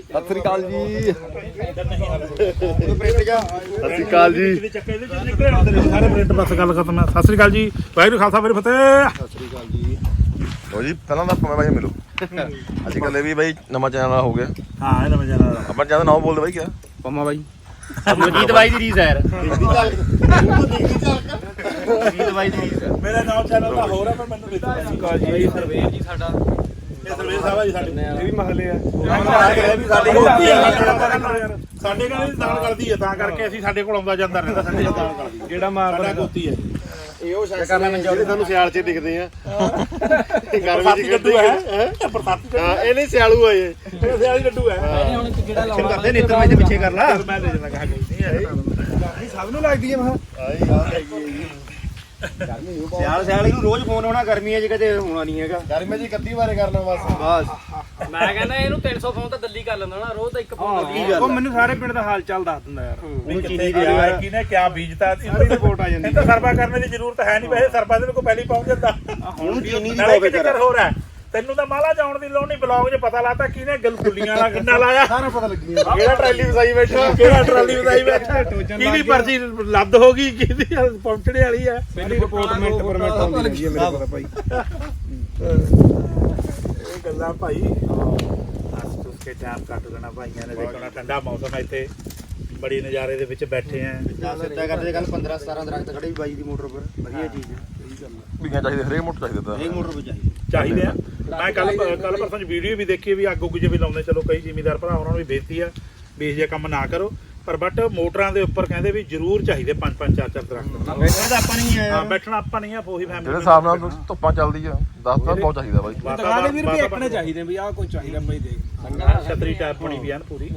ਸਤਿ ਸ੍ਰੀ ਅਕਾਲ ਜੀ। ਸਤਿ ਸ਼੍ਰੀ ਅਕਾਲ ਜੀ। ਸਾਰੇ ਪ੍ਰਿੰਟ ਬਸ ਗੱਲ ਖਤਮ ਹੈ। ਸਤਿ ਸ੍ਰੀ ਅਕਾਲ ਜੀ। ਵਾਹਿਗੁਰੂ ਖਾਲਸਾ ਵਾਹਿਗੁਰੂ ਫਤਿਹ। ਸਤਿ ਸ੍ਰੀ ਅਕਾਲ ਜੀ ਲੋ ਜੀ ਪਹਿਲਾਂ ਤਾਂ ਆਪਾਂ ਬਾਈ ਮਿਲੋ। ਅੱਜ ਕੱਲ੍ਹ ਵੀ ਬਾਈ ਨਵਾਂ ਚੈਨਲ ਹੋ ਗਿਆ। ਹਾਂ ਇਹ ਨਵਾਂ ਚੈਨਲ ਆਪਾਂ ਜ਼ਿਆਦਾ ਨਾਮ ਬੋਲਦੇ ਬਾਈ ਕਿਆ? ਪੰਮਾ ਬਾਈ। ਮਨਜੀਤ ਬਾਈ। ਦੀ ਰੀਸ ਹੈ ਯਾਰ ਮਨਜੀਤ ਬਾਈ ਦੀ ਰੀਸ ਹੈ ਮੇਰਾ ਨਾਮ ਚੈਨਲ ਦਾ ਹੋਰ ਹੈ ਪਰ ਮੈਨੂੰ ਪਤਾ ਜੀ। ਸਰਵੇਰ ਜੀ ਸਾਡਾ। ਇਹ ਸਰਵੇਰ ਸਾਹਿਬ ਆ ਜੀ ਸਾਡੇ। ਇਹ ਵੀ ਮਹੱਲੇ ਆ। ਸਾਡੇ ਸਾਡੇ ਨਾਲ ਨਾਲ ਕਰਦੀ ਹੈ ਤਾਂ ਕਰਕੇ ਅਸੀਂ ਸਾਡੇ ਕੋਲ ਆਉਂਦਾ ਜਾਂਦਾ ਰਹਿੰਦਾ ਸਾਡੇ ਨਾਲ ਨਾਲ ਕਰਦੀ ਜਿਹੜਾ ਮਾਰ ਸਾਡਾ ਗੋਤੀ ਹੈ ਇਹ ਸ਼ਖਸ ਨੇ ਜਿਹੜੇ ਸਾਨੂੰ ਸਿਆਲ 'ਚ ਦਿਖਦੇ ਆ। ਬਰਸਾਤੀ ਲੱਡੂ ਹੈ। ਬਰਸਾਤੀ ਹਾਂ ਇਹ ਨਹੀਂ ਸਿਆਲੂ ਆ ਇਹ। ਇਹ ਸਿਆਲੀ ਲੱਡੂ ਹੈ। ਹੁਣ ਇੱਕ ਕਿਹੜਾ ਲਾਉਣਾ? ਕਰਦੇ ਨੇਤਰ ਵਿੱਚ ਪਿੱਛੇ ਕਰ ਲਾ। ਮੈਂ ਲੈ ਜਾਣਾ ਕਹਾ ਕੋਈ ਨਹੀਂ ਸਭ ਨੂੰ ਲੱਗਦੀ ਹੈ ਮਹਾ ਸਿਆਲ ਸਿਆਲ ਨੂੰ ਰੋਜ਼ ਫੋਨ ਹੋਣਾ ਗਰਮੀਆਂ 'ਚ ਕਦੇ ਹੋਣਾ ਨਹੀਂ ਹੈਗਾ। ਗਰਮੀਆਂ 'ਚ ਕੱਦੀ ਵਾਰੇ ਕਰਨਾ ਬਸ। ਬਸ। ਮੈਂ ਕਹਿੰਦਾ ਇਹਨੂੰ 300 ਫੋਨ ਤਾਂ ਦਿੱਲੀ ਕਰ ਲੈਂਦਾ ਨਾ ਰੋਜ਼ ਤਾਂ ਇੱਕ ਫੋਨ ਦਿੱਲੀ ਗੱਲ ਉਹ ਮੈਨੂੰ ਸਾਰੇ ਪਿੰਡ ਦਾ ਹਾਲ ਚਾਲ ਦੱਸ ਦਿੰਦਾ ਯਾਰ। ਉਹਨੂੰ ਚੀਨੀ ਗਿਆ ਗਿਆ ਕਿਨੇ ਕਿਆ ਬੀਜਤਾ? ਇਹਦੀ ਰਿਪੋਰਟ ਆ ਜਾਂਦੀ ਇਹ ਤਾਂ ਸਰਵਾ ਕਰਨ ਦੀ ਜ਼ਰੂਰਤ ਹੈ ਨਹੀਂ ਵੈਸੇ ਸਰਵਾ ਦੇ ਕੋਲ ਪਹਿਲੀ ਪਹੁੰਚ ਜਾਂਦਾ ਹੁਣ ਚੀਨੀ ਦੀ ਬਹੁਤ ਚੱਕਰ ਹੋਰ ਹੈ ਤੈਨੂੰ ਤਾਂ ਮਾਲਾ ਜਾਉਣ ਦੀ ਲੋੜ ਨਹੀਂ ਬਲੌਗ 'ਚ ਪਤਾ ਲਾਤਾ ਕਿਹਨੇ ਗਲਗੁੱਲੀਆਂ ਵਾਲਾ ਗੰਨਾ ਲਾਇਆ। ਸਾਰਾ ਪਤਾ ਲੱਗੀ ਕਿਹੜਾ ਟਰਾਲੀ ਵਸਾਈ ਬੈਠਾ? ਕਿਹੜਾ ਟਰਾਲੀ ਵਧਾਈ ਬੈਠਾ? ਕਿਹਦੀ ਪਰਚੀ ਲੱਦ ਹੋ ਗਈ ਕਿਹਦੀ ਪਹੁੰਚਣੇ ਵਾਲੀ ਹੈ ਪਹਿਲੀ ਰਿਪੋਰਟ ਮਿੰਟ ਪਰ ਮਿੰਟ ਆਉਂਦੀ ਹੈ ਮੇਰੇ ਪਤਾ ਭਾਈ। ਇਹ ਗੱਲਾਂ ਭਾਈ ਹੱਸ ਤੁਸ ਕੇ ਟਾਈਮ ਕੱਟ ਲੈਣਾ ਭਾਈਆਂ ਨੇ ਦੇਖਣਾ ਠੰਡਾ ਮੌਸਮ ਹੈ ਇੱਥੇ। ਬੜੀ ਨਜ਼ਾਰੇ ਦੇ ਵਿੱਚ ਬੈਠੇ ਆ। ਸਿੱਧਾ ਕਰਦੇ ਕੱਲ 15 17 ਦਰਖਤ ਖੜੇ ਵੀ ਬਾਈ ਦੀ ਮੋਟਰ ਪਰ ਵਧੀਆ ਚੀਜ਼ ਹੈ ਵੀਆਂ ਚਾਹੀਦੇ? ਹਰੇਕ ਮੋਟਰ ਚਾਹੀਦਾ ਤਾਂ। ਇਹ ਮੋਟਰ ਪਰ ਚਾਹੀਦੀ। ਚਾਹੀਦੇ ਆ। ਮੈਂ ਕੱਲ ਕੱਲ ਪਰਸੋਂ ਚ ਵੀਡੀਓ ਵੀ ਦੇਖੀ ਵੀ ਅੱਗ ਉੱਗ ਜੇ ਵੀ ਲਾਉਂਦੇ। ਚਲੋ ਕਈ ਜ਼ਿਮੀਦਾਰ ਭਰਾ ਉਹਨਾਂ ਨੂੰ ਵੀ ਬੇਨਤੀ ਆ ਵੀ ਇਹ ਜਿਹਾ ਕੰਮ ਨਾ ਕਰੋ। ਪਰ ਬਟ ਮੋਟਰਾਂ ਦੇ ਉੱਪਰ ਕਹਿੰਦੇ ਵੀ ਜ਼ਰੂਰ ਚਾਹੀਦੇ ਪੰਜ ਪੰਜ ਚਾਰ ਚਾਰ ਦਰਖਤ। ਬੈਠਣਾ ਆਪਾਂ ਨਹੀਂ ਹਾਂ ਆਇਆ ਬੈਠਣਾ ਆਪਾਂ ਨਹੀਂ ਆ ਉਹੀ ਫੈਮਿਲੀ ਜਿਹੜੇ ਹਿਸਾਬ ਨਾਲ ਧੁੱਪਾਂ ਚੱਲਦੀ ਆ। 10 ਤਾਂ ਬਹੁਤ ਚਾਹੀਦਾ ਬਾਈ। ਦੁਕਾਨੇ ਵੀਰ ਵੀ ਇੱਕ ਚਾਹੀਦੇ ਵੀ ਆਹ ਕੋਈ ਚਾਹੀਦਾ ਭਾਈ ਦੇਖ ਛਤਰੀ ਟਾਈਪ ਬਣੀ ਵੀ ਆ ਨਾ ਪੂਰੀ।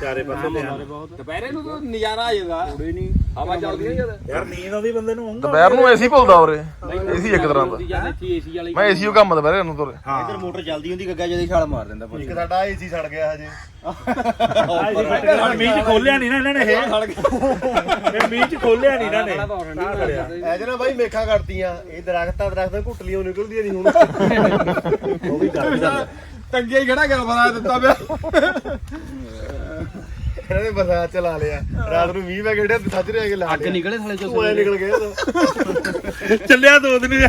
ਚਾਰੇ ਪਾਸੇ ਧਿਆਨ ਦੁਪਹਿਰੇ ਨੂੰ ਤਾਂ ਨਜ਼ਾਰਾ ਆ ਜਾਂਦਾ। ਥੋੜੇ ਨਹੀਂ। ਹਵਾ ਚੱਲਦੀ ਹੈ ਜਦ ਯਾਰ ਨੀਂਦ ਆਉਂਦੀ ਬੰਦੇ ਨੂੰ ਆਉਂਦਾ ਦੁਪਹਿਰ ਨੂੰ ਏਸੀ ਭੁੱਲਦਾ ਉਰੇ। ਏਸੀ ਇੱਕ ਤਰ੍ਹਾਂ ਦਾ। ਮੈਂ ਏਸੀ ਉਹ ਕੰਮ ਦੁਪਹਿਰੇ ਨੂੰ ਤੁਰੇ। ਹਾਂ। ਇਧਰ ਮੋਟਰ ਚੱਲਦੀ ਹੁੰਦੀ ਗੱਗਾ ਜਦੇ ਛਾਲ ਮਾਰ ਦਿੰਦਾ ਪੁੱਛ ਇੱਕ ਸਾਡਾ ਏਸੀ ਸੜ ਗਿਆ ਹਜੇ। ਮੀਂਹ ਚ ਖੋਲਿਆ ਨਹੀਂ ਨਾ ਇਹਨਾਂ ਨੇ ਇਹ। ਇਹ ਮੀਂਹ ਚ ਖੋਲਿਆ ਨਹੀਂ ਇਹਨਾਂ ਨੇ। ਤਾਂ ਕਰਿਆ ਐਜ ਨਾ ਬਾਈ ਮੇਖਾਂ ਕੱਟਦੀਆਂ ਇਹ ਦਰਖਤਾਂ ਦਰਖਤਾਂ ਘੁੱਟਲੀਆਂ ਨਿਕਲਦੀਆਂ ਨਹੀਂ ਹੁਣ। ਉਹ ਵੀ ਗੱਲ ਟੰਗੇ ਹੀ ਖੜਾ ਗਿਆ ਬਣਾ ਦਿੱਤਾ ਪਿਆ। ਇਹਨਾਂ ਨੇ ਬਰਸਾਤ ਚਲਾ ਲਿਆ। ਰਾਤ ਨੂੰ ਮੀਂਹ ਪੈ ਗਿਆ ਸੱਜ ਰਿਹਾ ਕਿ ਲਾ ਅੱਗ ਨਿਕਲੇ ਥਲੇ ਚੋਂ ਤੂੰ ਐ ਨਿਕਲ ਗਿਆ ਤਾਂ। ਚੱਲਿਆ ਦੋ ਦਿਨ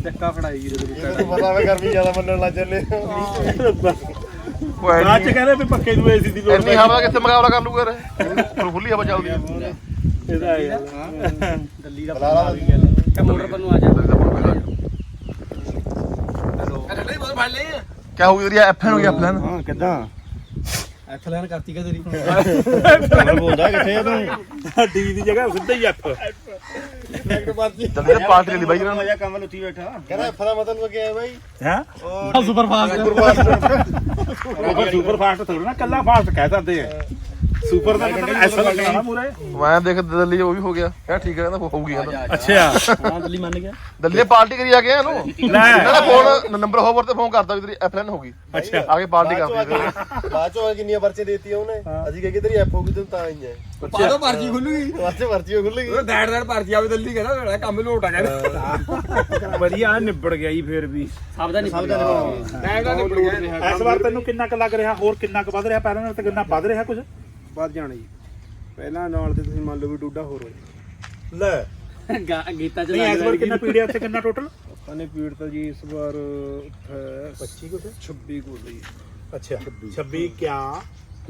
ਧੱਕਾ ਫੜਾਈ ਜਦੋਂ ਤੈਨੂੰ ਪਤਾ ਵੇ ਗਰਮੀ ਜ਼ਿਆਦਾ ਮੰਨਣ ਲੱਗ ਐ ਬਾਅਦ ਚ ਨੀ- ਕਹਿੰਦੇ ਵੀ ਪੱਕੇ ਨੂੰ ਏਸੀ ਦੀ ਲੋੜ ਇੰਨੀ ਹਵਾ ਕਿੱਥੇ ਮੁਕਾਬਲਾ ਕਰ ਲੂਗਾ ਰੇ ਖੁੱਲੀ ਹਵਾ ਚੱਲਦੀ ਇਹਦਾ ਯਾਰ ਦਿੱਲੀ ਦਾ ਬਲਾਲਾ ਆ ਗਿਆ ਕਿ ਮੋਟਰ ਪਰ ਨੂੰ ਆ ਜਾ। ਕਿਆ ਹੋ ਗਿਆ ਐਫਐਨ ਹੋ ਗਿਆ ਐਫਐਨ ਹਾਂ ਕਿੱਦਾਂ? ਐਫ ਲਾਈਨ ਕਰਤੀ ਕਾ ਤੇਰੀ? ਮੈਂ ਬੋਲਦਾ ਕਿੱਥੇ ਆ ਤੂੰ? ਡੀ ਦੀ ਜਗ੍ਹਾ ਸਿੱਧਾ ਹੀ ਐਫ ਜਲਦੀ ਤੇ ਪਾਰਟੀ ਲਈ ਬਾਈ ਇਹਨਾਂ ਨੇ। ਮਜ਼ਾ ਕੰਮ ਲੁੱਟੀ ਬੈਠਾ। ਕਹਿੰਦਾ ਐਫ ਦਾ ਮਤਲਬ ਕੀ ਹੈ ਬਾਈ? ਹੈ? ਸੁਪਰ ਫਾਸਟ ਸੁਪਰ ਫਾਸਟ ਥੋੜਾ ਨਾ ਕੱਲਾ ਫਾਸਟ ਕਹਿ ਸਕਦੇ ਆ। ਸੁਪਰ ਦਾ ਮਤਲਬ ਐਸ ਲੱਗਣਾ ਮੂਰੇ ਮੈਂ ਦੇਖ ਦਿੱਲੀ ਉਹ ਵੀ ਹੋ ਗਿਆ। ਕਿਹਾ ਠੀਕ ਹੈ ਕਹਿੰਦਾ ਹੋਊਗੀ ਕਹਿੰਦਾ। ਅੱਛਾ। ਹਾਂ ਦਿੱਲੀ ਮੰਨ ਗਿਆ। ਦਿੱਲੀ ਪਾਰਟੀ ਕਰੀ ਆ ਗਿਆ ਇਹਨੂੰ। ਲੈ। ਇਹਨਾਂ ਦਾ ਫੋਨ ਨੰਬਰ ਹੋਵਰ ਤੇ ਫੋਨ ਕਰਦਾ ਵੀ ਤੇਰੀ ਐਫਐਨ ਹੋ ਗਈ। ਅੱਛਾ। ਆ ਕੇ ਪਾਰਟੀ ਕਰਦੀ ਹੈ ਬਾਅਦ ਚੋਂ ਕਿੰਨੀਆਂ ਪਰਚੇ ਦੇਤੀਆਂ ਉਹਨੇ। ਅਸੀਂ ਕਹੇ ਤੇਰੀ ਐਫ ਹੋ ਗਈ ਤੈਨੂੰ ਤਾਂ ਆਈ ਹੈ ਪਾਦੋ ਪਰਚੀ ਖੁੱਲੂਗੀ ਚ ਪਰਚੀ ਖੁੱਲ ਗਈ। ਡੈਡ ਡੈਡ ਪਰਚੀ ਆਵੇ ਦਿੱਲੀ ਕਹਿੰਦਾ ਮੇਰਾ ਕੰਮ ਲੋਟ ਆ ਜਾਣਾ। ਵਧੀਆ ਨਿਬੜ ਗਿਆ ਜੀ ਫੇਰ ਵੀ। ਸਭ ਦਾ ਨਹੀਂ ਸਭ ਦਾ ਮੈਂ ਕਹਿੰਦਾ ਨਿਬੜ ਗਿਆ। ਇਸ ਵਾਰ ਤੈਨੂੰ ਕਿੰਨਾ ਕੁ ਲੱਗ ਰਿਹਾ? ਹੋਰ ਕਿੰਨਾ ਕੁ ਵੱਧ ਰਿਹਾ? ਪਹਿਲਾਂ ਨਾਲ ਤੇ ਕਿੰਨਾ ਵੱਧ ਰਿਹਾ ਕੁਝ ਵੱਧ ਜਾਣਾ ਜੀ। ਪਹਿਲਾਂ ਨਾਲ ਤੇ ਤੁਸੀਂ ਮੰਨ ਲਓ ਵੀ ਡੂਡਾ ਹੋਰ ਹੋਏ ਲੈ। ਗਾ- ਗੀਤਾ ਚ ਨਹੀਂ ਇਸ ਵਾਰ ਕਿੰਨਾ ਪੀੜਿਆ ਉੱਥੇ ਕਿੰਨਾ ਟੋਟਲ ਆਪਾਂ ਨੇ ਪੀੜ ਤਾਂ ਜੀ ਇਸ ਵਾਰ 25 ਕੁ 26 ਕੁ ਲਈ ਅੱਛਾ। 26 ਕਿਆ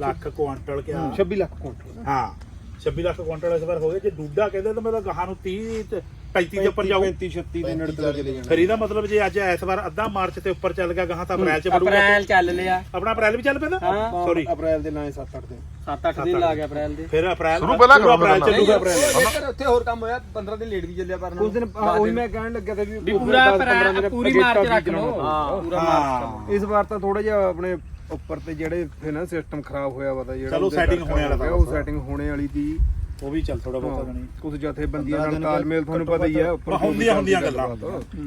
ਲੱਖ ਕੁਆਂਟਲ ਕਿਆ? 26 ਲੱਖ ਕੁਇੰਟਲ ਹਾਂ। 26 ਲੱਖ ਕੁਆਂਟਲ ਇਸ ਵਾਰ ਹੋ ਗਿਆ ਜੇ ਡੂਡਾ ਕਹਿੰਦੇ ਤਾਂ ਮੇਰਾ ਗਾਹਾਂ ਨੂੰ 30 ਤੇ 35 ਦੇ ਉੱਪਰ ਜਾਊ। 35 36 ਦੇ ਨੇੜੇ ਤੱਕ ਚਲੇ ਜਾਣਾ। ਫਿਰ ਇਹਦਾ ਮਤਲਬ ਜੇ ਅੱਜ ਇਸ ਵਾਰ ਅੱਧਾ ਮਾਰਚ ਤੇ ਉੱਪਰ ਚੱਲ ਗਿਆ ਗਾਹਾਂ ਤਾਂ ਅਪ੍ਰੈਲ ਚ ਵੜੂਗਾ ਅਪ੍ਰੈਲ ਚੱਲ ਲਿਆ। ਆਪਣਾ ਅਪ੍ਰੈਲ ਵੀ ਚੱਲ ਪੈਂਦਾ? ਹਾਂ। ਸੌਰੀ ਅਪ੍ਰੈਲ ਦੇ ਨਾਲ 7-8 ਦਿਨ। 7-8 ਦਿਨ ਲਾ ਗਿਆ ਅਪ੍ਰੈਲ ਦੇ। ਫਿਰ ਅਪ੍ਰੈਲ ਸ਼ੁਰੂ ਪਹਿਲਾਂ ਕਰੋ ਅਪ੍ਰੈਲ। ਚੱਲੂਗਾ ਅਪ੍ਰੈਲ। ਫਿਰ ਉੱਥੇ ਹੋਰ ਕੰਮ ਹੋਇਆ 15 ਦਿਨ ਲੇਟ ਵੀ ਚੱਲਿਆ ਪਰ ਉਸ ਦਿਨ ਉਹੀ ਮੈਂ ਕਹਿਣ ਲੱਗਿਆ ਤਾਂ ਵੀ ਪੂਰਾ ਅਪ੍ਰੈਲ ਪੂਰੀ ਮਾਰਚ ਰੱਖ ਲਓ। ਪੂਰਾ ਮਾਰਚ ਇਸ ਵਾਰ ਤਾਂ ਥੋੜਾ ਜਿਹਾ ਆਪਣੇ ਉੱਪਰ ਤੇ ਜਿਹੜੇ ਫਿਰ ਨਾ ਸਿਸਟਮ ਖਰਾਬ ਹੋਇਆ ਵਾ ਤਾਂ ਜਿਹੜਾ ਚਲੋ ਕਰਕੇ ਹੋਣੇ ਵਾਲਾ ਤਾਂ ਉਹ। ਸੈਟਿੰਗ ਹੋਣੇ ਵਾਲੀ ਦੀ ਉਹ ਵੀ ਚੱਲ ਥੋੜਾ ਬਹੁਤਾ ਬਣੀ ਕੁਝ ਜਥੇਬੰਦੀਆਂ ਨਾਲ ਤਾਲਮੇਲ ਤੁਹਾਨੂੰ ਪਤਾ ਹੀ ਹੈ ਉੱਪਰ ਹੁੰਦੀਆਂ ਹੁੰਦੀਆਂ ਗੱਲਾਂ।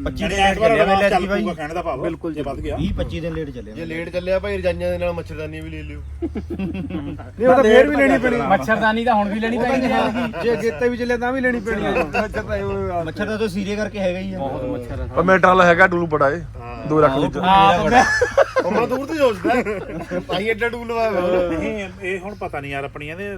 25 ਦਿਨ ਐਤਵਾਰ ਵਾਲਾ ਚੱਲ ਪੂਗਾ ਕਹਿਣ ਦਾ ਭਾਵ। ਬਿਲਕੁਲ ਜੇ ਵੱਧ ਗਿਆ। 20 25 ਦਿਨ ਲੇਟ ਚੱਲਿਆ ਜੇ ਲੇਟ ਚੱਲਿਆ ਭਾਈ ਰਜਾਈਆਂ ਦੇ ਨਾਲ ਮੱਛਰਦਾਨੀ ਵੀ ਲੈ ਲਿਓ। ਨਹੀਂ ਉਹ ਤਾਂ ਫੇਰ ਵੀ ਲੈਣੀ ਪੈਣੀ। ਮੱਛਰਦਾਨੀ ਤਾਂ ਹੁਣ ਵੀ ਲੈਣੀ ਪੈਣੀ ਹੈ ਜੇ ਗੇਤੇ ਵੀ ਚੱਲਿਆ ਤਾਂ ਵੀ ਲੈਣੀ ਪੈਣੀ ਹੈ ਮੱਛਰ ਤਾਂ ਉਹ ਮੱਛਰ ਦਾ ਤਾਂ ਸੀਰੇ ਕਰਕੇ ਹੈਗਾ ਹੀ ਆ। ਬਹੁਤ ਮੱਛਰ ਹੈ ਪਰ ਮੇਟਰ ਵਾਲਾ ਹੈਗਾ ਡੂਲੂ ਬੜਾ ਏ। 2 ਲੱਖ ਲੀਟਰ ਹਾਂ ਹੁਣ ਦੂਰ ਤੋਂ ਸੋਚਦਾ ਭਾਈ ਐਡਾ ਟੂਲ ਵਾ ਨਹੀਂ ਇਹ ਹੁਣ ਪਤਾ ਨਹੀਂ ਯਾਰ ਆਪਣੀਆਂ ਦੇ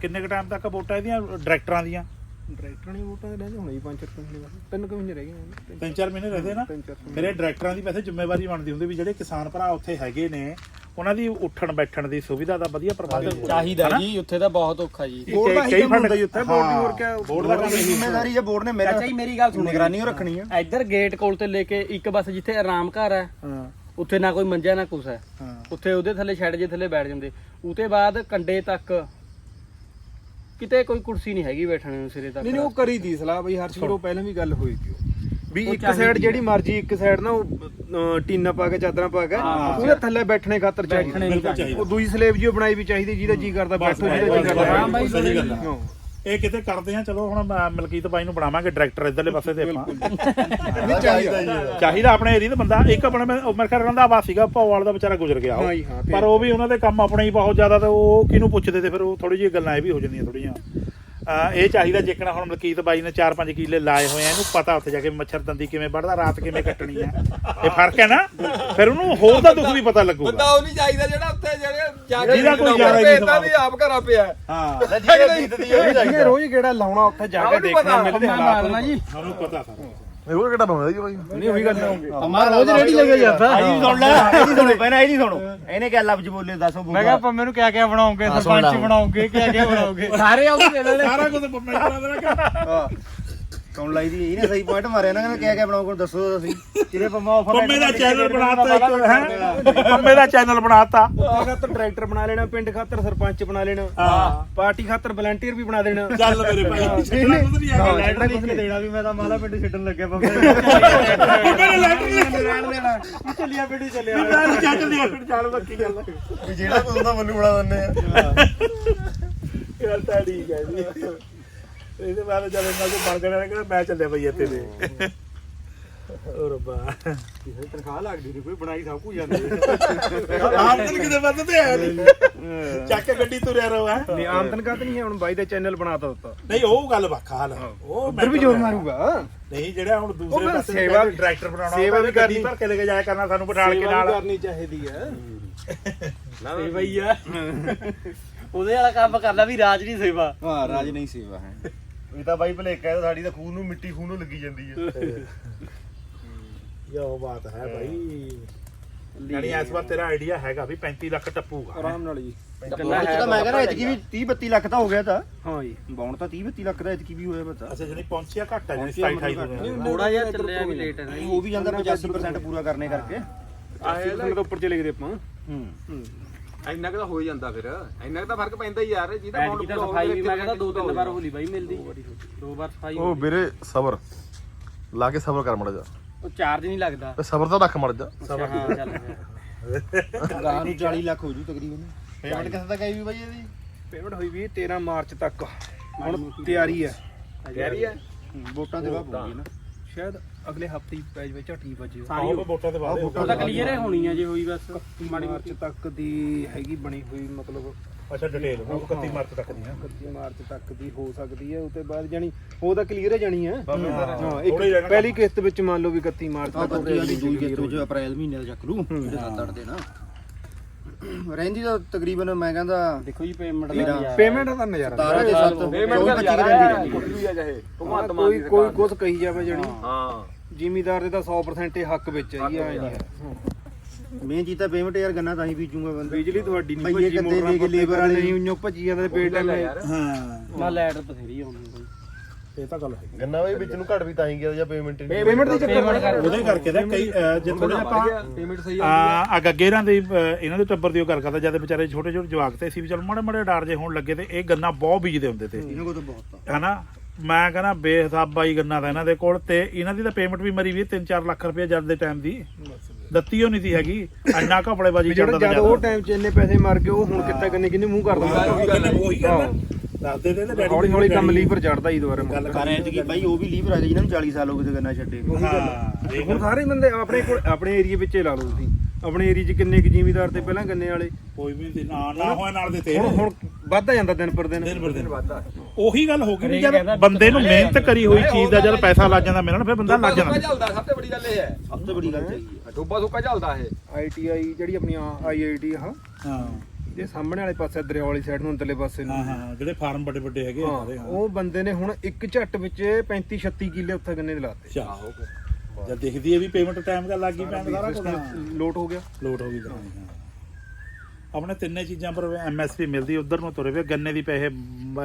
ਕਿੰਨੇ ਕ ਟਾਈਮ ਤੱਕ ਵੋਟਾਂ ਇਹਦੀਆਂ ਡਾਇਰੈਕਟਰਾਂ ਦੀਆਂ? ਡਾਇਰੈਕਟਰ ਨੇ ਵੋਟਾਂ ਦੇ ਰਹਿੰਦੇ ਹੁਣੇ ਹੀ ਪੰਜ ਚਾਰ ਮਹੀਨੇ ਬਾਅਦ। ਤਿੰਨ ਕੁ ਮਹੀਨੇ ਰਹਿ ਗਏ ਤਿੰਨ ਚਾਰ ਮਹੀਨੇ ਰਹਦੇ ਨਾ? ਫਿਰ ਇਹ ਡਾਇਰੈਕਟਰਾਂ ਦੀ ਵੈਸੇ ਜ਼ਿੰਮੇਵਾਰੀ ਬਣਦੀ ਹੁੰਦੀ ਵੀ ਜਿਹੜੇ ਕਿਸਾਨ ਭਰਾ ਉੱਥੇ ਹੈਗੇ ਨੇ ਉਹਨਾਂ ਦੀ ਉੱਠਣ ਬੈਠਣ ਦੀ ਸੁਵਿਧਾ ਦਾ ਵਧੀਆ ਪ੍ਰਬੰਧ ਚਾਹੀਦਾ ਜੀ ਉੱਥੇ ਤਾਂ ਬਹੁਤ ਔਖਾ ਜੀ। ਬੋਰਡ ਦਾ ਹੀ ਕੰਮ ਹੁੰਦਾ ਜੀ ਉੱਥੇ, ਬੋਰਡ ਦੀ ਹੋਰ ਕਿਆ? ਬੋਰਡ ਦਾ ਕੰਮ। ਜ਼ਿੰਮੇਵਾਰੀ ਜੇ ਬੋਰਡ ਨੇ ਮੇਰਾ ਚਾਚਾ ਜੀ ਮੇਰੀ ਗੱਲ ਸੁਣੋ ਨਿਗਰਾਨੀ ਉਹ ਰੱਖਣੀ ਆ। ਇੱਧਰ ਗੇਟ ਕੋਲ ਤੇ ਲੈ ਕੇ ਇੱਕ ਬਸ ਜਿੱਥੇ ਆਰਾਮ ਘਰ ਹੈ ਹਾਂ। ਉੱਥੇ ਨਾ ਕੋਈ ਮੰਜਾ ਨਾ ਕੁਛ ਹੈ। ਹਾਂ। ਉੱਥੇ ਉਹਦੇ ਥੱਲੇ ਛੱਡ ਜੇ ਥੱਲੇ ਬੈਠ ਜਾਂਦੇ। ਉਤੇ ਬਾਅਦ ਕੰਡੇ ਤੱਕ ਕਿਤੇ ਕੋਈ ਕੁਰਸੀ ਨਹੀਂ ਹੈਗੀ ਬੈਠਣ ਨੂੰ ਸਿਰੇ ਤੱਕ। ਨਹੀਂ ਨਹੀਂ ਉਹ ਕਰੀ ਦੀ ਸਲਾਹ ਬਈ ਹਰ ਚੀਜ਼ ਪਹਿਲਾਂ ਵੀ ਗੱਲ ਹੋਈ ਸੀ ਉਹ। ਵੀ ਉਹ ਇੱਕ ਸਾਈਡ। ਜਿਹੜੀ ਮਰਜ਼ੀ ਇੱਕ ਸਾਈਡ ਨਾ ਉਹ ਟੀਨਾ ਪਾ ਕੇ ਚਾਦਰਾਂ ਪਾ ਕੇ ਉਹਦੇ ਥੱਲੇ ਬੈਠਣੇ ਖਾਤਰ ਚਾਹੀਦੀ। ਉਹ ਦੂਜੀ ਸਲੇਬ ਜੀ ਉਹ ਬਣਾਈ ਵੀ ਚਾਹੀਦੀ ਜਿਹਦਾ ਜੀ ਕਰਦਾ ਬੈਠੋ ਜਿਹਦਾ ਜੀ ਕਰਦਾ। ਹਾਂ। ਬਾਈ, ਸਹੀ ਗੱਲ। ਇਹ ਕਿਤੇ ਕਰਦੇ ਆ ਚਲੋ ਹੁਣ ਮੈਂ ਮਲਕੀਤ ਬਾਈ ਨੂੰ ਬਣਾਵਾਂਗੇ ਡਾਇਰੈਕਟਰ ਇਧਰਲੇ ਪਾਸੇ ਤੇ ਆਪਾਂ। ਨਹੀਂ ਚਾਹੀਦਾ ਆਪਣੇ ਏਰੀਆ ਦਾ ਬੰਦਾ। ਇੱਕ ਆਪਣੇ ਮੈਂ- ਉਹ ਮੇਰੇ ਖਿਆਲ ਰਹਿੰਦਾ ਆਵਾ ਸੀਗਾ ਭੌਵਾਲ ਦਾ ਵਿਚਾਰਾ ਗੁਜ਼ਰ ਗਿਆ ਉਹ। ਹਾਂ ਜੀ, ਹਾਂ, ਤੇ- ਪਰ ਉਹ ਵੀ ਉਹਨਾਂ ਦੇ ਕੰਮ ਆਪਣੇ ਹੀ ਬਹੁਤ ਜ਼ਿਆਦਾ ਤੇ ਉਹ ਕਿਹਨੂੰ ਪੁੱਛਦੇ ਤੇ ਫਿਰ ਉਹ ਥੋੜੀ ਜਿਹੀ ਗੱਲਾਂ ਇਹ ਵੀ ਹੋ ਜਾਂਦੀਆਂ ਥੋੜੀਆਂ ਇਹ ਚਾਹੀਦਾ ਜੇਕਣਾ ਹੁਣ ਮਲਕੀਤ ਬਾਈ ਨੇ 4-5 ਕਿੱਲੇ ਲਾਏ ਹੋਏ ਆ ਇਹਨੂੰ ਪਤਾ ਉੱਥੇ ਜਾ ਕੇ ਮੱਛਰ ਦੰਦੀ ਕਿਵੇਂ ਵੱਢਦਾ ਰਾਤ ਕਿਵੇਂ ਕੱਟਣੀ ਆ। ਇਹ ਫ਼ਰਕ ਹੈ ਨਾ? ਫਿਰ ਉਹਨੂੰ ਹੋਰ ਦਾ ਦੁੱਖ ਵੀ ਪਤਾ ਲੱਗੂਗਾ। ਬੰਦਾ ਉਹ ਨਹੀਂ ਚਾਹੀਦਾ ਜਿਹੜਾ ਉੱਥੇ ਜਿਹੜੇ ਜਾ ਕੇ ਜਿਹਦਾ ਕੋਈ ਜ਼ਿਆਦਾ ਹੀ ਨਹੀਂ ਵੀ ਆਪ ਘਰਾਂ ਪਿਆ। ਹਾਂ। ਉਹ ਜਿਹਨੇ ਰੋਜ਼ ਗੇੜਾ ਲਾਉਣਾ ਉੱਥੇ ਜਾ ਕੇ ਦੇਖਣਾ ਮਿਲਦੇ ਹਾਲਾਤ। ਸਾਨੂੰ ਪਤਾ ਸਾਰਾ ਇਹ ਉਹ ਕਿਹੜਾ ਬਣਾਉਂਦਾ ਜੀ ਬਾਈ ਨਹੀਂ ਉਹੀ ਗੱਲ ਹੈ। ਹਮਾਰਾ ਰੋਜ਼ ਰੇੜੀ ਲੈ ਕੇ ਜਾਂਦਾ ਇਹਦੀ ਸੁਣ ਲੈ ਇਹਦੀ ਸੁਣੋ ਪਹਿਲਾਂ ਇਹਦੀ ਸੁਣੋ। ਇਹਨੇ ਕਿਆ ਲਫ਼ਜ਼ ਬੋਲੇ ਦੱਸੋ ਮੈਂ ਕਿਹਾ ਪੰਮੇ ਨੂੰ ਕਿਆ ਕਿਆ ਬਣਾਉਂਗੇ ਸਰਪੰਚ ਬਣਾਉਂਗੇ ਕਿਆ ਕਿਆ ਬਣਾਉਂਗੇ। ਸਾਰੇ ਆਉਂ ਦੇ ਦੇਣੇ। ਸਾਰਾ ਕੁਝ ਪੰਮੇ ਕਰਾ ਦੇਣਾ। ਕੌਣ ਲਾਈ ਦੀ ਇਹਨੇ ਸਹੀ ਪੁਆਇੰਟ ਮਾਰਿਆ ਨਾ ਕਹਿੰਦਾ ਕਿਆ ਕਿਆ ਬਣਾਓ ਕੋਈ ਦੱਸੋ ਤਾਂ ਤੁਸੀਂ। ਕਿਹਦੇ ਪੰਮਾ ਆਫਰ ਪੰਮੇ ਦਾ ਚੈਨਲ ਬਣਾਤਾ ਇੱਕ ਹੈ? ਪੰਮੇ ਦਾ ਚੈਨਲ ਬਣਾਤਾ। ਖਾਤਰ ਡਾਇਰੈਕਟਰ ਬਣਾ ਲੈਣਾ ਪਿੰਡ ਖਾਤਰ ਸਰਪੰਚ ਬਣਾ ਲੈਣਾ। ਹਾਂ। ਪਾਰਟੀ ਖਾਤਰ ਵਲੰਟੀਅਰ ਵੀ ਬਣਾ ਦੇਣਾ। ਚੱਲ ਮੇਰੇ ਭਾਈ ਛੱਡਣਾ ਕੁਝ ਨਹੀਂ ਹੈਗਾ। ਲੈਟਰ ਦੇਣਾ ਵੀ ਮੈਂ ਤਾਂ ਮਾਲਾ ਪਿੰਡ ਛੱਡਣ ਲੱਗਿਆ ਪੰਮੇ ਪੰਮੇ ਨੇ। ਲੈਟਰ ਕੇ ਰਹਿਣ ਦੇਣਾ। ਚੱਲਿਆ ਪਿੰਡ ਚੱਲਿਆ। ਮੈਂ ਚੱਲ ਲਿਆ ਫਿਰ ਚੱਲ ਬੱਕੀ ਗੱਲ ਵੀ ਜਿਹੜਾ ਕੋਈ ਉਹਦਾ ਮੈਨੂੰ ਬਣਾ ਦਿੰਦੇ ਆ। ਗੱਲ ਤਾਂ ਠੀਕ ਹੈ ਜੀ। ਇਹਦੇ ਬਾਅਦ ਜਦ ਇਹਨਾਂ ਨੂੰ ਬਣ ਗਿਆ ਕਿ ਮੈਂ ਚੱਲਿਆ ਬਈ ਇੱਥੇ ਦੇ ਓ ਰੱਬਾ। ਤਨਖਾਹ ਲੱਗਦੀ ਨਹੀਂ ਕੋਈ ਬਣਾਈ ਸਭ ਕੁਝ ਜਾਂਦੀ ਆਮਦਨ ਕਿਤੇ ਵੱਧਦੇ ਆ ਨਹੀਂ। ਚੱਕ ਕੇ ਗੱਡੀ ਤੁਰਿਆ ਰਹੋ ਹੈ। ਨਹੀਂ ਆਮਦਨ ਕਾ ਨਹੀਂ ਹੈ ਹੁਣ ਬਾਈ ਦਾ ਚੈਨਲ ਬਣਾਤਾ ਦਿੱਤਾ ਨਹੀਂ ਉਹ ਗੱਲ ਵੱਖਾ ਹਾਲ ਉਹ ਉਧਰ ਵੀ ਜ਼ੋਰ ਮਾਰੂਗਾ। ਨਹੀਂ ਜਿਹੜਾ ਹੁਣ ਉਹ ਦੂਸਰੇ ਫਿਰ ਪਾਸੇ ਸੇਵਾ ਵੀ- ਡਾਇਰੈਕਟਰ ਬਣਾਉਣਾ ਸੇਵਾ ਵੀ ਉਹਦਾ ਗੱਡੀ ਕਰਨੀ। ਭਰ ਕੇ ਲੈ ਕੇ ਜਾਇਆ ਕਰਨਾ ਸਾਨੂੰ ਬਿਠਾਲ ਕੇ ਨਾਲ। ਕਰਨੀ ਚਾਹੀਦੀ ਹੈ। ਆ। ਉਹਦੇ ਵਾਲਾ ਕੰਮ ਕਰਦਾ ਵੀ ਰਾਜ ਨਹੀਂ ਸੇਵਾ। ਹਾਂ ਰਾਜ ਨਹੀਂ ਸੇਵਾ ਹੈ। ਇਹ ਤਾਂ ਬਾਈ ਭਲੇਖਾ ਹੈ ਸਾਡੀ ਤਾਂ ਖੂਨ ਨੂੰ ਮਿੱਟੀ ਖੂਨ ਨੂੰ ਲੱਗੀ ਜਾਂਦੀ ਹੈ। ਇਹ ਬਾਤ ਹੈ ਭਾਈ ਯਾਨੀ ਇਸ ਵਾਰ ਤੇਰਾ ਆਈਡੀਆ ਹੈਗਾ ਵੀ 35 ਲੱਖ ਟੱਪੂਗਾ। ਆਰਾਮ ਨਾਲ ਜੀ। ਕਿੰਨਾ ਤਾਂ ਮੈਂ ਕਹਿੰਦਾ ਇਤਕੀ ਵੀ 30 32 ਲੱਖ ਤਾਂ ਹੋ ਗਿਆ ਤਾਂ। ਹਾਂ ਜੀ। ਬਾਉਣ ਤਾਂ 30 32 ਲੱਖ ਦਾ ਇਤਕੀ ਵੀ ਹੋਇਆ ਪਤਾ ਅੱਛਾ ਜਣੀ ਪਹੁੰਚਿਆ ਘੱਟ ਹੈ ਜਣੀ ਪਹੁੰਚਿਆ 27 ਮਤਲਬ 28 ਥੋੜਾ ਜਿਹਾ ਚੱਲਿਆ ਵੀ ਲੇਟ ਹੈ ਨਾ ਜੀ। ਉਹ ਵੀ ਜਾਂਦਾ 85% ਪੂਰਾ ਕਰਨੇ ਕਰਕੇ। 80% ਤੋਂ ਉੱਪਰ ਚਲੇ ਗਏ ਆਪਾਂ। ਹੂੰ। ਇੰਨਾ ਕੁ ਤਾਂ ਹੋ ਹੀ ਜਾਂਦਾ ਫਿਰ। ਇੰਨਾ ਕੁ ਤਾਂ ਫ਼ਰਕ ਪੈਂਦਾ ਹੀ ਯਾਰ ਜਿਹਦਾ ਐਤਕੀ ਤਾਂ ਸਫ਼ਾਈ ਵੀ ਮੈਂ ਕਹਿੰਦਾ ਦੋ ਤਿੰਨ ਵਾਰ ਹੋਲੀ ਬਾਈ ਮਿਲਦੀ। ਦੋ ਵਾਰ ਸਫ਼ਾਈ ਉਹ ਵੀਰੇ ਸਬਰ। ਲਾ ਕੇ ਸਬਰ ਕਰ ਮੜ ਜਾ ਉਹ ਚਾਰਜ ਨਹੀਂ ਲੱਗਦਾ। ਤੇ ਸਬਰ ਤਾਂ ਰੱਖ ਮੜ ਜਾ ਹਾਂ ਚੱਲ ਗਿਆ ਗਾਹ ਨੂੰ 40 ਲੱਖ ਹੋ ਜੂ ਤਕਰੀਬਨ। ਪੇਮੈਂਟ ਕਿੱਥੇ ਤੱਕ ਆਈ ਵੀ ਬਾਈ ਇਹਦੀ? ਪੇਮੈਂਟ ਹੋਈ ਵੀ 13 ਮਾਰਚ ਤੱਕ। ਹੁਣ ਤਿਆਰੀ ਹੈ। ਤਿਆਰੀ ਹੈ? ਵੋਟਾਂ ਦੇ ਬਾਅਦ ਹੋਊਗੀ ਨਾ। ਸ਼ਾਇਦ ਅਗਲੇ ਹਫ਼ਤੇ ਹੀ ਪੈਜ ਵਿੱਚ ਝੱਟੀ ਵੱਜੇ ਆਓ। ਵੋਟਾਂ ਦੇ ਬਾਅਦ ਉਹ ਤਾਂ ਕਲੀਅਰ ਹੋਣੀ ਆ ਜੇ ਹੋਈ ਬਸ ਮਾੜੀ ਮਾਰਚ ਤੱਕ ਦੀ ਹੈਗੀ ਬਣੀ ਹੋਈ ਮਤਲਬ ਅੱਛਾ ਡਿਟੇਲ 31 ਮਾਰਚ ਤੱਕ ਦੀ 31 ਮਾਰਚ ਤੱਕ ਦੀ ਹੋ ਸਕਦੀ ਹੈ ਉਤੇ ਬਾਅਦ ਜਾਨੀ ਉਹ ਤਾਂ ਕਲੀਅਰ ਹੈ ਜਾਣੀ ਹੈ ਹਾਂ ਹੀ। ਇੱਕ ਪਹਿਲੀ ਕਿਸ਼ਤ ਵਿੱਚ ਮੰਨ ਲਓ ਵੀ 31 ਮਾਰਚ ਤੱਕ ਵਾਲੀ ਦੂਈ ਕਿਤੇ ਵਿੱਚ ਅਪ੍ਰੈਲ ਮਹੀਨੇ ਦਾ ਚੱਕ ਲੂ ਜਿਹੜੇ ਸੱਤ ਅੱਠ ਦੇ ਨਾ ਰਹਿੰਦੀ ਤਾਂ ਤਕਰੀਬਨ ਮੈਂ ਕਹਿੰਦਾ ਦੇਖੋ ਜੀ ਪੇਮੈਂਟ। ਦਾ ਨਜ਼ਾਰਾ। ਪੇਮੈਂਟ ਦਾ ਨਜ਼ਾਰਾ 17 ਦੇ 7 ਪੇਮੈਂਟ ਦਾ 25 ਜ਼ਿਆਦਾ ਰਹਿੰਦੀ। ਕੁਝ ਵੀ ਆ ਚਾਹੇ ਭਗਵੰਤ ਮਾਨ ਕੋਈ ਦੀ ਕੋਈ ਕੁਝ ਕਹੀ ਜਾਵੇ ਜਾਨੀ ਹਾਂ। ਜ਼ਿਮੀਦਾਰ ਦੇ ਤਾਂ 100% ਹੀ ਹੱਕ ਵਿੱਚ ਹੈ ਜੀ ਆਏ ਨਹੀਂ ਹੈ। ਮੇਨ ਚੀਜ਼ ਤਾਂ ਪੇਮੈਂਟ ਯਾਰ ਗੰਨਾ ਤਾਂ ਹੀ ਬੀਜੂਗਾ ਬੰਦਾ। ਬਿਜਲੀ ਤੁਹਾਡੀ ਨਹੀਂ ਭੱਜੀ ਮੋਟਰਾਂ ਲੈ ਲੇਬਰ ਵਾਲੇ ਨਹੀਂ ਉਈਓ ਭੱਜੀ ਜਾਂਦੇ ਪੇਟ ਗੱਲ ਹੈ ਟਾਈਮ ਯਾਰ। ਹਾਂ। ਨਾ ਲੈਟ ਬਥੇਰੀ ਆਉਂਦੀ ਇਹ ਤਾਂ ਗੱਲ ਹੈ ਗੰਨਾ ਬਾਈ ਵਿੱਚ ਨੂੰ ਘਟ ਵੀ ਤਾਂ ਹੀ ਗਿਆ ਜਾਂ ਪੇਮੈਂਟ ਪੇਮੈਂਟ ਦੀ ਚੱਕਰ ਉਹਦੇ ਕਰਕੇ ਤਾਂ ਕਈ ਜੇ ਥੋੜਾ ਆਪਾਂ ਪੇਮੈਂਟ ਸਹੀ ਆ। ਆ ਗੱਗੇਰਾਂ ਦੇ ਇਹਨਾਂ ਦੇ ਟੱਬਰ ਦੀ ਉਹ ਗੱਲ ਕਰਦਾ ਜਦ ਵਿਚਾਰੇ ਛੋਟੇ ਛੋਟੇ ਜਵਾਕ ਤੇ ਸੀ ਵੀ ਚਲ ਮਾੜੇ ਮਾੜੇ ਡਾਰ ਜੇ ਹੋਣ ਲੱਗੇ ਤੇ ਇਹ ਗੰਨਾ ਬਹੁਤ ਬੀਜਦੇ ਹੁੰਦੇ ਤੇ। ਇਹਨਾਂ ਕੋਲ ਤਾਂ ਬਹੁਤ ਆ। ਹਨਾ? ਮੈਂ ਕਹਿੰਦਾ ਬੇਹਿਸਾਬਾ ਹੀ ਗੰਨਾ ਤਾਂ ਇਹਨਾਂ ਦੇ ਕੋਲ ਤੇ ਇਹਨਾਂ ਦੀ ਤਾਂ ਪੇਮੈਂਟ ਵੀ ਮਰੀ ਵੀ 3-4 ਲੱਖ ਰੁਪਏ ਜਦ ਦੇ ਟਾਈਮ ਦੀ। ਦਿੱਤੀ ਉਹ ਨਹੀਂ ਸੀ ਹੈਗੀ ਇੰਨਾ ਘਪੜੇਬਾਜੀ ਜਿਹੜਾ ਚੱਲਦਾ ਜਦ ਉਹ ਟਾਈਮ 'ਚ ਇੰਨੇ ਪੈਸੇ ਮਾਰ ਕੇ ਉਹ ਹੁਣ ਕਿੱਥੇ ਕੰਨੇ ਕਿੰਨੇ ਮੂੰਹ ਕਰ ਦਿੰਦਾ। ਉਹੀ ਗੱਲ ਆ। ਦੱਸਦੇ ਤੇ ਡੈਡੀ ਹੌਲੀ ਹੌਲੀ ਕੰਮ ਲੀਵਰ ਚੜਦਾ ਹੀ ਦੁਬਾਰਾ ਗੱਲ ਕਰ ਐਤ ਕੀ ਬਾਈ ਉਹ ਵੀ ਲੀਵਰ ਆ ਗਏ ਜਿਨ੍ਹਾਂ ਨੂੰ 40 ਸਾਲ ਹੋ ਗਏ ਤੇ ਗੰਨਾ ਛੱਡੇ ਹਾਂ ਇਹ ਹੁਣ ਸਾਰੇ ਬੰਦੇ ਆਪਣੇ ਕੋਲ ਆਪਣੇ ਏਰੀਆ ਵਿੱਚ ਹੀ ਲਾ ਲਓ ਤੁਸੀਂ। ਆਪਣੇ ਏਰੀਆ 'ਚ ਕਿੰਨੇ ਕੁ ਜ਼ਿਮੀਦਾਰ ਤੇ ਪਹਿਲਾਂ ਗੰਨੇ ਵਾਲੇ? ਕੋਈ ਵੀ ਤੇ ਨਾ ਨਾ ਹੋਇਆ ਨਾਲ ਦੇ ਤੇ। ਹੁਣ ਹੁਣ ਵੱਧਦਾ ਜਾਂਦਾ ਦਿਨ ਪਰ ਦਿਨ। ਦਿਨ ਪਰ ਦਿਨ। ਉਹੀ ਗੱਲ ਹੋ ਗਈ ਵੀ ਜਦ ਬੰਦੇ ਨੂੰ ਮਿਹਨਤ ਕਰੀ ਹੋਈ ਚੀਜ਼ ਦਾ ਜਦ ਪੈਸਾ ਲੱਗ ਜਾਂਦਾ ਮਿਲਣ ਫਿਰ ਬੰਦਾ ਲੱਗ ਜਾਂਦਾ। ਚੱਲਦਾ ਸਭ ਤੋਂ ਵੱਡੀ ਗੱਲ ਇਹ ਹੈ। ਸਭ ਤੋਂ ਬੜੀ ਗੱਲ ਚਾਹੀਏ ਡੋਬਾ ਸੁੱਕਾ ਚੱਲਦਾ ਇਹ। ਆਈਟੀਆਈ ਜਿਹੜੀ ਆਪਣੀ ਆਈਆਈਟੀ ਹਾਂ। ਹਾਂ। ਇਹਦੇ ਸਾਹਮਣੇ ਵਾਲੇ ਪਾਸੇ ਦਰਿਆ ਵਾਲੀ ਸਾਈਡ ਨੂੰ ਅੰਦਰਲੇ ਪਾਸੇ ਨੂੰ। ਹਾਂ ਹਾਂ ਜਿਹੜੇ ਫਾਰਮ ਵੱਡੇ ਵੱਡੇ ਹੈਗੇ ਆ ਸਾਰੇ ਹਾਂ, ਹਾਂ ਉਹ ਬੰਦੇ ਨੇ ਹੁਣ ਇੱਕ ਝੱਟ ਵਿੱਚ 35 36 ਕਿੱਲੇ ਉੱਥੇ ਗੰਨੇ ਦੇ ਲਾਤੇ। ਚਾਹੋ ਜਦ ਦੇਖਦੀ ਹੈ ਵੀ ਪੇਮੈਂਟ ਟਾਈਮ ਦਾ ਲੱਗ ਗਈ ਪੈਣ ਸਾਰਾ ਕੁਝ ਲੋਟ ਹੋ ਗਿਆ। ਲੋਡ ਹੋ ਗਈ ਤਾਂ। ਆਪਣੇ ਤਿੰਨੇ ਚੀਜ਼ਾਂ ਪਰ ਐਮਐਸਪੀ ਮਿਲਦੀ ਉਧਰ ਨੂੰ ਤੁਰੇ ਵੇ ਗੰਨੇ ਦੀ ਪੈਸੇ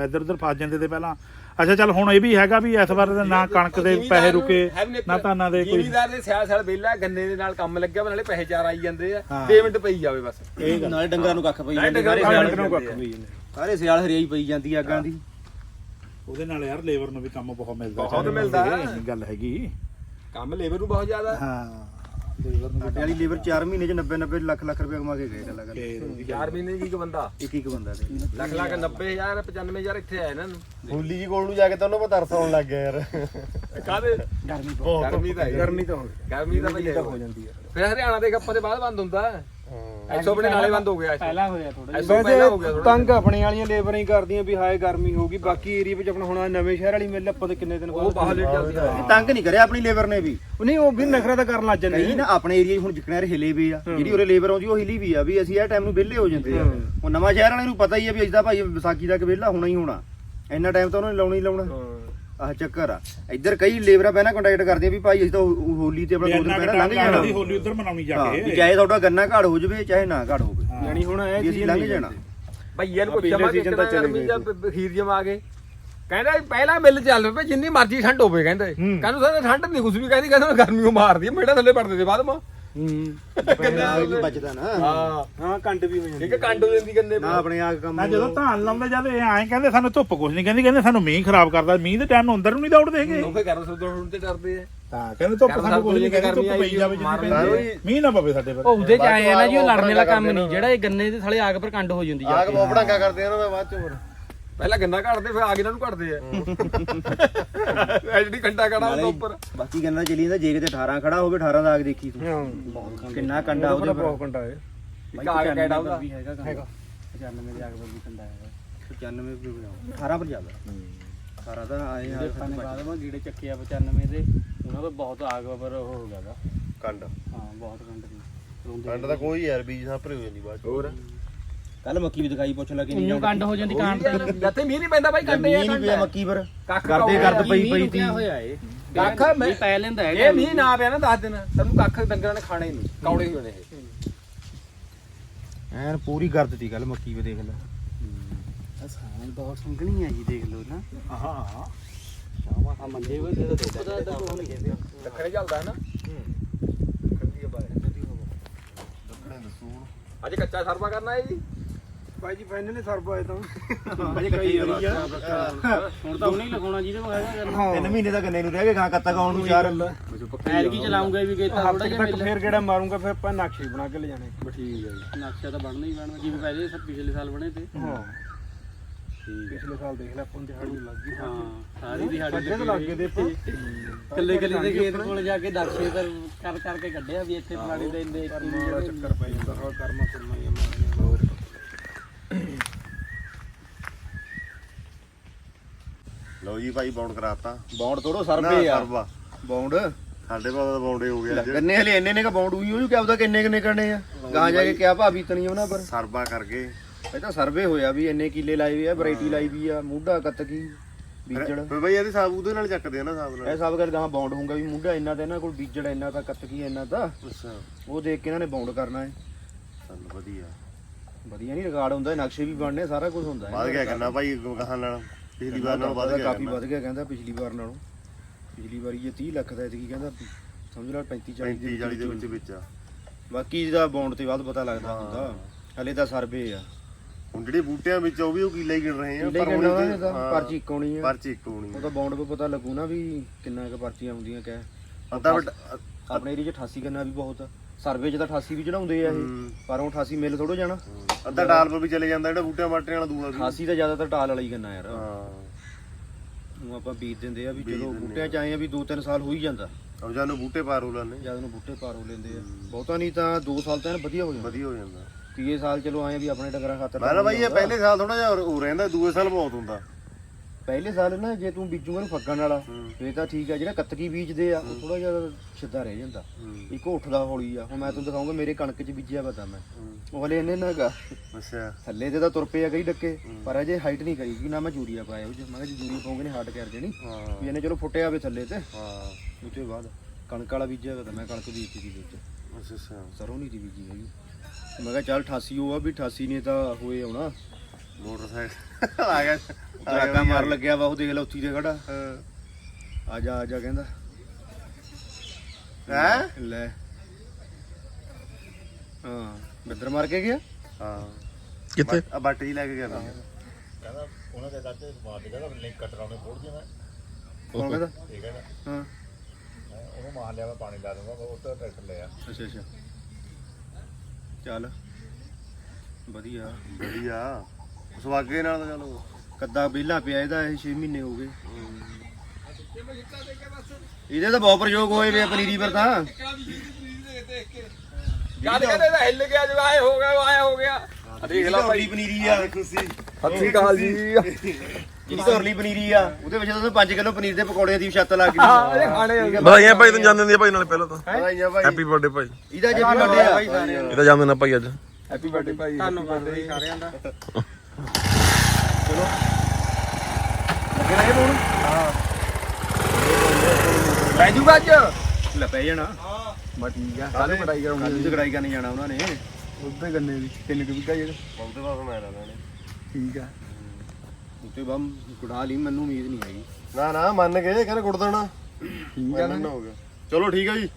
ਇਧਰ ਉਧਰ ਫਸ ਜਾਂਦੇ ਤੇ ਪਹਿਲਾਂ ਅੱਛਾ ਚੱਲ ਹੁਣ ਇਹ ਵੀ ਹੈਗਾ ਵੀ ਇਸ ਵਾਰ ਨਾ ਕਣਕ ਦੇ ਪੈਸੇ ਰੁਕੇ ਨਾ ਧਾਨਾਂ ਦੇ ਕੋਈ ਜ਼ਿਮੀਦਾਰ ਦੇ ਸਿਆਲ ਸਿਆਲ ਵਿਹਲਾ ਗੰਨੇ ਦੇ ਨਾਲ ਕੰਮ ਲੱਗਿਆ ਵਾ, ਨਾਲੇ ਪੈਸੇ ਚਾਰ ਆਈ ਜਾਂਦੇ ਆ। ਪੇਮੈਂਟ ਪਈ ਜਾਵੇ ਬਸ। ਨਾਲੇ ਡੰਗਰਾਂ ਨੂੰ ਕੱਖ ਪਈ ਨਾਲੇ ਜਾਂਦੀ ਡੰਗਰਾਂ ਸਾਰੇ ਨੂੰ ਸਿਆਲ ਕੱਖ ਵੀ ਜਾਂਦੇ। ਸਾਰੇ ਸਿਆਲ ਹਰਿਆਈ ਪਈ ਜਾਂਦੀ ਆ ਅੱਗਾਂ ਦੀ। ਉਹਦੇ ਨਾਲ ਯਾਰ ਲੇਬਰ ਨੂੰ ਵੀ ਕੰਮ ਬਹੁਤ ਮਿਲਦਾ ਬਹੁਤ ਚੱਲ ਮਿਲਦਾ। ਇਹ ਨਹੀਂ ਗੱਲ ਹੈਗੀ। ਕੰਮ ਲੇਬਰ ਨੂੰ ਬਹੁਤ ਜ਼ਿਆਦਾ। ਹਾਂ। ਨੂੰ ਸਾਡੇ ਵਾਲੀ ਲੇਬਰ 4 ਮਹੀਨੇ ਚ 90 90 ਲੱਖ ਲੱਖ ਰੁਪਏ ਕਮਾ ਕੇ ਗਏ ਗੱਲ ਕਰ ਫੇਰ ਉਹਦੀ ਗੱਲ। 4 ਮਹੀਨੇ ਦੀ ਇੱਕ ਬੰਦਾ। ਇੱਕ ਇੱਕ ਬੰਦਾ ਤੇ ਲੱਖ ਲੱਖ 90000 95000 ਇੱਥੇ ਆਇਆ ਇਹਨਾਂ ਨੂੰ। ਹੋਲੀ ਜੀ ਕੋਲ ਨੂੰ ਜਾ ਕੇ ਤਾਂ ਉਹਨਾਂ ਕੋ ਤਰਸ ਆਉਣ ਲੱਗ ਗਿਆ ਯਾਰ। ਕਾਹਦੇ? ਗਰਮੀ ਬਹੁਤ। ਗਰਮੀ ਤਾਂ ਹੈ। ਗਰਮੀ ਤਾਂ ਹੋ ਗਈ। ਗਰਮੀ ਤਾਂ ਹੋ ਜਾਂਦੀ ਹੈ। ਫਿਰ ਹਰਿਆਣਾ ਦੇ ਗੱਪਾਂ ਦੇ ਬਾਅਦ ਬੰਦ ਹੁੰਦਾ ਐਸੋ ਬਣੇ ਨਾਲੇ ਬੰਦ ਹੋ ਗਿਆ ਪਹਿਲਾਂ ਹੋਇਆ ਥੋੜਾ ਐਸੋ ਪਹਿਲਾਂ ਹੋ ਗਿਆ ਵੈਸੇ ਥੋੜਾ ਤੰਗ ਆਪਣੇ ਵਾਲੀਆਂ ਲੇਬਰਾਂ ਹੀ ਕਰਦੀਆਂ ਵੀ ਹਾਏ ਗਰਮੀ ਹੋਗੀ ਬਾਕੀ ਏਰੀਆ ਵਿੱਚ ਆਪਣਾ ਹੁਣ ਨਵੇਂ ਸ਼ਹਿਰ ਵਾਲੀ ਮਿਲ ਆਪਾਂ ਤੇ ਕਿੰਨੇ ਦਿਨ ਉਹ ਬਾਹਰ ਲੇਟ ਚੱਲਦੀ ਆ। ਤੰਗ ਨਹੀਂ ਕਰਿਆ ਆਪਣੀ ਲੇਬਰ ਨੇ ਵੀ। ਉਹ ਨਹੀਂ ਉਹ ਵੀ ਨਖਰਾ ਤਾਂ ਕਰਨ ਲੱਗ ਜਾਂਦੇ ਨਹੀਂ ਨਾ ਆਪਣੇ ਏਰੀਆ ਹੁਣ ਜਿਕਣਾ ਹਿਲੇ ਵੀ ਆ। ਜਿਹੜੀ ਉਰੇ ਲੇਬਰ ਆਉਂਦੀ ਉਹ ਹਿਲੀ ਵੀ ਆ ਵੀ ਅਸੀਂ ਇਹ ਟਾਈਮ ਨੂੰ ਵਿਹਲੇ ਹੋ ਜਾਂਦੇ ਆ। ਉਹ ਨਵਾਂ ਸ਼ਹਿਰ ਵਾਲੇ ਨੂੰ ਪਤਾ ਹੀ ਆ ਵੀ ਅੱਜ ਦਾ ਭਾਈ ਵਿਸਾਖੀ ਤੱਕ ਵਿਹਲਾ ਹੋਣਾ ਹੀ ਹੋਣਾ। ਇੰਨਾ ਟਾਈਮ ਤਾਂ ਉਹਨਾਂ ਨੇ ਲਾਉਣਾ ਹੀ ਲਾਉਣਾ। ਆਹ ਚੱਕਰ ਆ। ਇੱਧਰ ਕਈ ਲੇਬਰਾਂ ਪਹਿਲਾਂ ਕੰਟੈਕਟ ਕਰਦੇ ਆ ਵੀ ਭਾਈ ਅਸੀਂ ਤਾਂ ਹੋ- ਹੋਲੀ ਤੇ ਆਪਣਾ ਦੋ ਦਿਨ ਪਹਿਲਾਂ ਲੰਘ ਜਾਣਾ। ਦੀ ਹੋਲੀ ਉਧਰ ਮਨਾਉਣੀ ਜਾ ਹਾਂ ਵੀ ਕੇ ਚਾਹੇ ਤੁਹਾਡਾ ਗੰਨਾ ਘਾੜ ਹੋ ਜਵੇ ਚਾਹੇ ਨਾ ਘਾੜ ਹੋਵੇ। ਹਾਂ। ਯਾਨੀ ਹੁਣ ਇਹ ਵੀ ਅਸੀਂ ਲੰਘ ਜਾਣਾ। ਭਈਆ ਨੂੰ ਪੁੱਛਿਆ ਮੈਂ ਚਲੇ ਗਰਮੀ ਗਏ ਜਦ ਬਖੀਰ ਜਮ ਆ ਗਏ ਕਹਿੰਦਾ ਵੀ ਪਹਿਲਾ ਮਿਲ ਚੱਲ ਪਏ ਜਿੰਨੀ ਮਰਜ਼ੀ ਠੰਡ ਹੋਵੇ ਕਹਿੰਦੇ। ਕਹਿੰਦੇ ਸਾਰੇ ਠੰਡ ਨਹੀਂ ਕੁਝ ਵੀ ਕਹਿੰਦੀ ਕਹਿੰਦੇ ਗਰਮੀ ਉਹ ਮਾਰਦੀ ਮੇੜਾ ਥੱਲੇ ਪੜਦੇ ਤੇ ਬਾਅਦ ਮਾ। ਹੂੰ ਨਾਲ ਵੀ ਬਚਦਾ ਨਾ। ਹਾਂ। ਹਾਂ ਕੰਡ ਵੀ ਹੋ ਜਾਂਦੀ ਇੱਕ ਕੰਡ ਜਾਂਦੀ ਗੰਨੇ ਨਾ ਆਪਣੇ ਆਗ ਕੰਮ ਨਾ ਜਦੋਂ ਧਾਨ ਲਾਉਂਦੇ ਜਦ ਇਹ ਐਂ ਕਹਿੰਦੇ ਸਾਨੂੰ ਧੁੱਪ ਕੁਛ ਨਹੀਂ ਕਹਿੰਦੀ ਕਹਿੰਦੇ ਸਾਨੂੰ ਮੀਂਹ ਖਰਾਬ ਕਰਦਾ ਮੀਂਹ ਦੇ ਟਾਈਮ ਨੂੰ ਅੰਦਰ ਨੂੰ ਨਹੀਂ ਦੌੜਦੇ ਹੈਗੇ। ਉਹ ਫੇ ਕਰਨ ਸੁਣ ਹੁਣ ਤੇ ਡਰਦੇ ਆ। ਹਾਂ ਕਹਿੰਦੇ ਧੁੱਪ ਸਾਨੂੰ ਕੁਛ ਨਹੀਂ ਕਹਿੰਦੀ ਧੁੱਪ ਪਈ ਜਾਵੇ ਜਿੰਨੀ ਮਾਰਨ ਪੈਂਦੀ ਹੈ। ਮੀਂਹ ਨਾ ਪਵੇ ਸਾਡੇ ਪਰ। ਉਹ ਉਹਦੇ ਚ ਆਏ ਆ ਨਾ ਜੀ ਉਹ ਲੜਨੇ ਵਾਲਾ ਕੰਮ ਨਹੀਂ ਜਿਹੜਾ ਇਹ ਗੰਨੇ ਦੇ ਥਲੇ ਆਗ ਪਰ ਕੰਡ ਹੋ ਜਾਂਦੀ ਆਗ ਆ ਬੋਪੜਾਂਗਾ ਕਰਦੇ ਆ ਉਹਨਾਂ ਦਾ ਬਾਅਦ ਚ ਹੋਰ। ਪਹਿਲਾਂ ਗੰਨਾ ਘੜਦੇ ਫਿਰ ਆ ਕੇ ਇਹਨਾਂ ਨੂੰ ਘੜਦੇ ਆ। ਐ ਜਿਹੜੀ ਕੰਡਾ ਕੜਾ ਹੁੰਦਾ ਉੱਪਰ। ਬਾਕੀ ਗੰਨਾ ਚਲੀ ਜਾਂਦਾ ਜੇ ਕਿਤੇ 18 ਖੜਾ ਹੋਵੇ 18 ਦਾ ਆਗ ਦੇਖੀ ਤੂੰ। ਕਿੰਨਾ ਕੰਡਾ ਉਹਦੇ ਉਹਦਾ ਬਹੁਤ ਕੰਡਾ ਹੈ। ਇੱਕ ਆ ਕੇ ਕੈੜਾ ਉਹਦਾ। ਵੀ ਹੈਗਾ ਹੈਗਾ। 95 ਦੇ ਆਗ ਵੀ ਕੰਡਾ ਹੈਗਾ। 95 ਰੁਪਏ ਬਣਾਓ 18 ਪਰ ਜ਼ਿਆਦਾ। 18 ਤਾਂ ਆਏ ਨੇ ਬਾਅਦ ਵਿੱਚ ਗੀੜੇ ਚੱਕੇ ਆ 95 ਦੇ ਉਹਨਾਂ ਤੋਂ ਬਹੁਤ ਆਗ ਪਰ ਉਹ ਹੋ ਗਿਆਗਾ ਕੰਡ। ਹਾਂ ਬਹੁਤ ਕੰਡ। ਦੀ ਰੋਂਦੇ ਕੰਡ ਤਾਂ ਕੋਈ ਯਾਰ ਬੀਜ ਸਾਂ ਭਰੇ ਹੋ ਜਾਂਦੀ ਬਾਅਦ ਚ। ਹੋਰ? ਕੱਲ ਮੱਕੀ ਵੀ ਦਿਖਾਈ ਪੁੱਛ ਲਾ ਕਿੰਨੀ ਉਹਨੂੰ ਕੰਡ ਹੋ ਜਾਂਦੀ ਕਾਂਡ ਤੇ ਜੱਥੇ ਮੀਂਹ ਨਹੀਂ ਪੈਂਦਾ ਬਾਈ ਕੰਡੇ ਮੀਂਹ ਆ ਨਹੀਂ ਪਿਆ ਮੱਕੀ ਪਰ। ਕੱਖ ਕਰਦੇ। ਕਰਦ ਪਈ ਪਈ ਤੀ ਹੋਇਆ ਏ। ਕੱਖ ਮੈਂ ਵੀ ਪੈ ਲੈਂਦਾ ਇਹ ਮੀਂਹ ਨਾ ਪਿਆ ਨਾ 10 ਦਿਨ ਤੈਨੂੰ ਕੱਖ ਡੰਗਰਾਂ ਨੇ ਖਾਣੇ ਨਹੀਂ ਕੌੜੇ ਹੀ ਹੋਣੇ ਇਹ। ਐਨ ਪੂਰੀ ਗਰਦ ਤੀ ਕੱਲ ਮੱਕੀ ਵੀ ਦੇਖ ਲੈ। ਸਾਂ ਬਹੁਤ ਸੰਗਣੀ ਆ ਜੀ ਦੇਖ ਲਓ ਨਾ। ਹਾਂ ਹਾਂ। ਆ ਮੰਦੇ ਤੇ ਧੁੱਪ ਦਾ ਤਾਂ ਕੋਈ ਨਹੀਂ ਕਹਿੰਦੇ। ਦੱਖਣੇ ਚੱਲਦਾ ਹੈ ਨਾ? ਅੱਜ ਕੱਚਾ ਸਰਵਾ ਕਰਨਾ ਹੈ ਜੀ। ਭਾਈ ਜੀ ਫਾਈਨਲੀ ਸਰਬ ਆਏ ਤਾਂ। ਅਜੇ ਕਈ ਵਾਰੀ ਆ ਹੁਣ ਤਾਂ ਉਹਨੇ ਹੀ ਲਗਾਉਣਾ ਜਿਹਦੇ ਹੈਗਾ ਕਰਨਾ ਤਿੰਨ ਮਹੀਨੇ ਦਾ ਗੰਨੇ ਨੂੰ ਰਹਿ ਗਏ ਗਾਂ ਕੱਤਕ ਆਉਣ ਨੂੰ ਯਾਰ ਐਲਗੀ ਚਲਾਉਂਗਾ ਵੀ ਕਿਤਾ ਥੋੜਾ ਜਿਹਾ ਤੱਕ ਫੇਰ ਕਿਹੜਾ ਮਾਰੂੰਗਾ ਫਿਰ ਆਪਾਂ ਨਕਸ਼ੇ ਬਣਾ ਕੇ ਲੈ ਜਾਣੇ ਠੀਕ ਹੈ ਜੀ। ਨਕਸ਼ਾ ਤਾਂ ਬਣਨਾ ਹੀ ਬਣਨਾ ਜਿਵੇਂ ਪਹਿਲੇ ਸਭ ਪਿਛਲੇ ਸਾਲ ਬਣੇ ਤੇ। ਹਾਂ। ਪਿਛਲੇ ਸਾਲ ਦੇਖ ਲੈ ਆਪਾਂ ਦਿਹਾੜੀ ਲੱਗ ਗਈ। ਹਾਂ ਸਾਰੀ ਦਿਹਾੜੀ ਲੱਗ ਗਏ ਤੇ ਆਪਾਂ ਕੱਲੇ ਕੱਲੇ ਦੇ ਖੇਤ ਕੋਲ ਜਾ ਕੇ ਨਕਸ਼ੇ ਕਰ ਕਰ ਕਰਕੇ ਕੱਢਿਆ ਵੀ ਇੱਥੇ ਫਲਾਣੇ ਦੇ ਇੰਨੇ ਚੱਕਰ ਪੈ ਜਾਂਦਾ ਕਰਮਾ ਕਰਮਾ ਲਓ ਜੀ ਭਾਈ ਬਾਉਂਡ ਕਰਾਤਾ। ਬੌਂਡ ਨਾ ਸਰਵੇ ਆ। ਸਰਵਾ ਬੌਂਡ? ਸਾਡੇ ਪਾਸ ਤਾਂ ਬਾਉਂਡੇ ਹੋ ਗਿਆ ਅੱਜ ਗੰਨੇ ਹਲੇ ਇੰਨੇ ਨੇ ਕ ਬੌਂਡ ਹੋਈ ਉਹ ਕਿਆ ਪਤਾ ਕਿੰਨੇ ਕਿੰਨੇ ਕਰਨੇ ਆ? ਗਾਂ ਜਾ ਕੇ ਕਿਆ ਭਾਅ ਬੀਤਣੀ ਉਹਨਾਂ ਪਰ? ਸਰਵਾ ਕਰਕੇ। ਇਹ ਤਾਂ ਸਰਵੇ ਹੋਇਆ ਵੀ ਇੰਨੇ ਕਿੱਲੇ ਲਾਏ ਵੀ ਆ ਵੈਰਾਈਟੀ ਲਾਈ ਵੀ ਆ ਮੂਢਾ ਕੱਤਕੀ ਬੀਜੜ। ਫਿਰ ਬਈ ਇਹਦੀ ਸਾਬ ਉਹਦੇ ਨਾਲ ਚੱਕਦੇ ਆ ਨਾ ਸਾਬ ਨਾਲ। ਇਹ ਸਭ ਗੱਲ ਗਾਂ ਬੌਂਡ ਹੋਊਗਾ ਵੀ ਮੂਢਾ ਇੰਨਾ ਤੇ ਇਹਨਾਂ ਕੋਲ ਬੀਜੜ ਇੰਨਾ ਤਾਂ ਕੱਤਕੀ ਇੰਨਾ ਤਾਂ। ਅੱਛਾ। ਉਹ ਦੇਖ ਕੇ ਇਹਨਾਂ ਨੇ ਬੌਂਡ ਕਰਨਾ ਹੈ। ਚੱਲ ਵਧੀਆ। ਵਧੀਆ ਨਹੀਂ ਰਿਕਾਰਡ ਹੁੰਦਾ ਨਕਸ਼ੇ ਵੀ ਬਣਨੇ ਸਾਰਾ ਕੁਝ ਹੁੰਦਾ ਵੱਧ ਗਿਆ ਕਰਨਾ ਭਾਈ ਗਾਹਾਂ ਨਾਲ ਪਿਛਲੀ ਵਾਰ ਨਾਲੋਂ ਵੱਧ ਗਿਆ ਕਾਫੀ। ਵੱਧ ਗਿਆ ਕਹਿੰਦਾ ਪਿਛਲੀ ਵਾਰ ਨਾਲੋਂ। ਪਿਛਲੀ ਵਾਰੀ ਇਹ 30 ਲੱਖ ਦਾ ਸੀ ਕਹਿੰਦਾ ਸਮਝ ਲਾ 35 40 35 40 ਦੇ ਵਿੱਚ ਵਿੱਚ ਆ। ਬਾਕੀ ਦਾ ਬੌਂਡ ਤੇ ਵੱਧ ਪਤਾ ਲੱਗਦਾ ਹੁੰਦਾ ਹਲੇ ਤਾਂ ਸਰਵੇ ਆ। ਹੁਣ ਜਿਹੜੇ ਬੂਟਿਆਂ ਵਿੱਚ ਉਹ ਵੀ ਉਹ ਕੀਲਾ ਹੀ ਗਿਣ ਰਹੇ ਆ ਕਿੱਲੇ ਹੁਣ ਕਿੰਨਾ ਤਾਂ ਪਰਚੀ ਕੋਣੀ ਆ। ਪਰਚੀ ਇੱਕ ਹੋਣੀ ਉਹ ਤਾਂ ਬੌਂਡ ਕੋ ਪਤਾ ਲੱਗੂ ਨਾ ਵੀ ਕਿੰਨਾ ਕੁ ਪਰਚੀਆਂ ਆਉਂਦੀਆਂ ਕਹਿ। ਅੱਧਾ ਆਪਣੇ ਏਰੀਆ 'ਚ 88 ਗੰਨਾ ਵੀ ਬਹੁਤ ਆ। ਸਰਵੇ 'ਚ ਤਾਂ 88 ਵੀ ਚੜਾਉਂਦੇ ਆ ਇਹ। ਪਰ ਉਹ 88 ਮਿਲ ਥੋੜੋ ਜਾਣਾ। ਅੱਧਾ ਡਾਲ ਪਰ ਵੀ ਚਲੇ ਜਾਂਦਾ ਜਿਹੜਾ ਬੂਟਿਆਂ ਮਾਟੇ ਵਾਲਾ ਦੂਆ ਵੀ। 88 ਤਾਂ ਜ਼ਿਆਦਾਤਰ ਟਾਲ ਵਾਲਾ ਹੀ ਗੰਨਾ ਯਾਰ। ਹਾਂ। ਉਹ ਆਪਾਂ ਬੀਜ ਦਿੰਦੇ ਆ ਵੀ ਚਲੋ ਬੂਟਿਆਂ 'ਚ ਆਏ ਆ ਵੀ 2-3 ਸਾਲ ਹੋ ਹੀ ਜਾਂਦਾ ਅਬ ਜਾਨੂੰ ਬੂਟੇ ਪਾਰ ਹੋ ਲੈਣੇ ਜਦ ਨੂੰ ਬੂਟੇ ਪਾਰ ਹੋ ਲੈਂਦੇ ਆ। ਬਹੁਤਾ ਨਹੀਂ ਤਾਂ 2 ਸਾਲ ਤਾਂ ਐਨ ਵਧੀਆ ਹੋ ਜਾਂਦਾ। ਵਧੀਆ ਹੋ ਜਾਂਦਾ। ਤੀਏ ਸਾਲ ਚਲੋ ਆਏ ਆ ਵੀ ਆਪਣੇ ਡੰਗਰਾਂ ਖਾਤਰ ਮੈਂ ਨਾ ਬਾਈ ਇਹ ਪਹਿਲੇ ਸਾਲ ਥੋੜਾ ਜਿਹਾ ਹੋ ਰਹਿੰਦਾ ਦੂਏ ਸਾਲ ਬਹੁਤ ਹੁੰਦਾ। ਪਹਿਲੇ ਸਾਲ ਨਾ ਜੇ ਤੂੰ ਬੀਜੂਗਾ ਨੂੰ ਫੱਗਣ ਵਾਲਾ ਫੇਰ ਤਾਂ ਠੀਕ ਆ ਜਿਹੜਾ ਕੱਤਕੀ ਬੀਜਦੇ ਆ ਉਹ ਥੋੜਾ ਜਿਹਾ ਸਿੱਧਾ ਰਹਿ ਜਾਂਦਾ। ਇੱਕ ਉੱਠਦਾ ਹੌਲੀ ਆ। ਹੁਣ ਮੈਂ ਤੁਹਾਨੂੰ ਦਿਖਾਉਂਗਾ ਮੇਰੇ ਕਣਕ 'ਚ ਬੀਜਿਆ ਪਤਾ ਮੈਂ। ਉਹ ਹਲੇ ਇਹਨੇ ਨਾਗਾ ਅੱਛਾ। ਥੱਲੇ ਤੇ ਤਾਂ ਤੁਰ ਪਏ ਆ ਕਈ ਡੱਕੇ ਪਰ ਅਜੇ ਹਾਈਟ ਨਹੀਂ ਕਰੀ ਕਿ ਨਾ ਮੈਂ ਜੂਰੀਆ ਪਾਇਆ ਉਹ 'ਚ ਮੈਂ ਕਿਹਾ ਜੇ ਪਾਉਂਗੇ ਨੇ ਹਾਰਡ ਕਰ ਦੇਣੀ ਵੀ ਇਹਨੇ ਚਲੋ ਫੁੱਟਿਆ ਵੇ ਥੱਲੇ ਤੇ। ਹਾਂ। ਉਹ ਤੋਂ ਬਾਅਦ ਕਣਕ ਵਾਲਾ ਬੀਜਿਆ ਪਤਾ ਮੈਂ ਕਣਕ ਬੀਜੀ ਸੀ ਵਿੱਚ। ਅੱਛਾ ਅੱਛਾ। ਸਰੋਂ ਨਹੀਂ ਦੀ ਬੀਜੀ ਹੈਗੀ। ਮੈਂ ਕਿਹਾ ਚੱਲ 88 ਉਹ ਆ ਵੀ 88 ਨੇ ਤਾਂ ਹੋਏ ਆਉਣਾ। ਮੋਟਰਸਾਈਕਲ ਆ ਗਿਆ। ਧਾਕਾ ਮਾਰ ਲੱਗਿਆ ਵਾ ਉਹ ਦੇਖ ਲੈ ਉੱਥੀ ਤੇ ਖੜਾ। ਆ ਜਾ ਆ ਜਾ ਕਹਿੰਦਾ। ਹੈ? ਲੈ। ਹਾਂ ਬਿੱਦਰ ਮਾਰ ਕੇ ਗਿਆ? ਹਾਂ। ਕਿੱਥੇ? ਆ ਬੱਟ ਜੀ ਲੈ ਕੇ ਗਿਆ ਤਾਂ ਕੌਣ ਕਹਿੰਦਾ ਹਾਂ। ਉਹਨੂੰ ਮਾਰ ਲਿਆ ਮੈਂ ਪਾਣੀ ਲਾ ਦੂੰਗਾ ਉਹ ਤਾਂ ਟਰੈਕਟਰ ਲਿਆ। ਅੱਛਾ ਅੱਛਾ। ਚੱਲ। ਵਧੀਆ। ਵਧੀਆ। ਸਵਾਗੇ ਨਾਲ ਤਾਂ ਚਲੋ ਕੱਦਾ ਵਿਹਲਾ ਪਿਆ ਇਹਦਾ ਇਹ 6 ਮਹੀਨੇ ਹੋ ਗਏ। ਇਹਦੇ ਤਾਂ ਬਹੁਤ ਪ੍ਰਯੋਗ ਹੋਏ ਵੇ ਆ ਪਨੀਰੀ ਪਰ ਤਾਂ। ਜਦ ਕਹਿੰਦੇ ਇਹਦਾ ਹਿੱਲ ਗਿਆ ਜੋ ਆਏ ਹੋ ਗਿਆ ਆਏ ਹੋ ਗਿਆ। ਆ ਦੇਖ ਲਾ ਭਾਈ। ਪਨੀਰੀ ਆ। ਖੁਸ਼ੀ ਸਤਿ ਸ੍ਰੀ ਅਕਾਲ ਜੀ। ਜਿਹੜੀ ਘਰਲੀ ਪਨੀਰੀ ਆ ਉਹਦੇ ਵਿੱਚ ਤਾਂ 5 ਕਿਲੋ ਪਨੀਰ ਦੇ ਪਕੌੜਿਆਂ ਦੀ ਛੱਤ ਲੱਗ ਹਾਂ ਗਈ ਇਹ ਖਾਣੇ ਆ। ਵਧਾਈਆਂ ਭਾਈ ਤੈਨੂੰ ਜਨਮ ਦਿਨ ਦੀਆਂ ਭਾਈ ਨਾਲੇ ਪਹਿਲਾਂ ਤਾਂ। ਵਧਾਈਆਂ ਭਾਈ। ਹੈਪੀ ਬਰਥਡੇ ਭਾਈ। ਇਹਦਾ ਜੇ ਵੀ ਵੱਡੇ ਆ। ਇਹਦਾ ਜਨਮ ਦਿਨ ਆ ਭਾਈ ਅੱਜ। ਹੈਪੀ ਬਰਥਡੇ ਭਾਈ ਧੰਨਵਾਦ ਜੀ ਸਾਰਿਆਂ ਦਾ। ਲੱਗੇ ਰਹੇ ਫੋਨ ਲੈ ਜੂਗਾ ਅੱਜ? ਲੈ ਪੈ ਜਾਣਾ। ਬਾ ਠੀਕ ਆ। ਕੱਲ ਪੜਾਈ ਕੱਲ ਕਰਾਂਗੇ ਨੂੰ ਕਢਾਈ ਕਰਨ ਜਾਣਾ ਉਹਨਾਂ ਨੇ। ਉੱਤੇ ਗੰਨੇ ਦੀ। ਤਿੰਨ ਕੁ ਵਿਕਾ ਜਿਹੜਾ। ਬਹੁਤੇ ਵਾਰ ਮੈਂ ਲਾਣਾ ਨੇ ਠੀਕ ਆ। ਉੱਤੇ ਬਮ ਕੁੜਾ ਲਈ ਮੈਨੂੰ ਉਮੀਦ ਨਹੀਂ ਹੈਗੀ। ਨਾ ਨਾ ਮੰਨ ਗਏ ਕਹਿੰਦੇ ਗੁੜ ਦੇਣਾ। ਠੀਕ ਆ ਨਾ। ਮੰਨਣਾ ਹੋ ਗਿਆ। ਚਲੋ ਠੀਕ ਆ ਜੀ।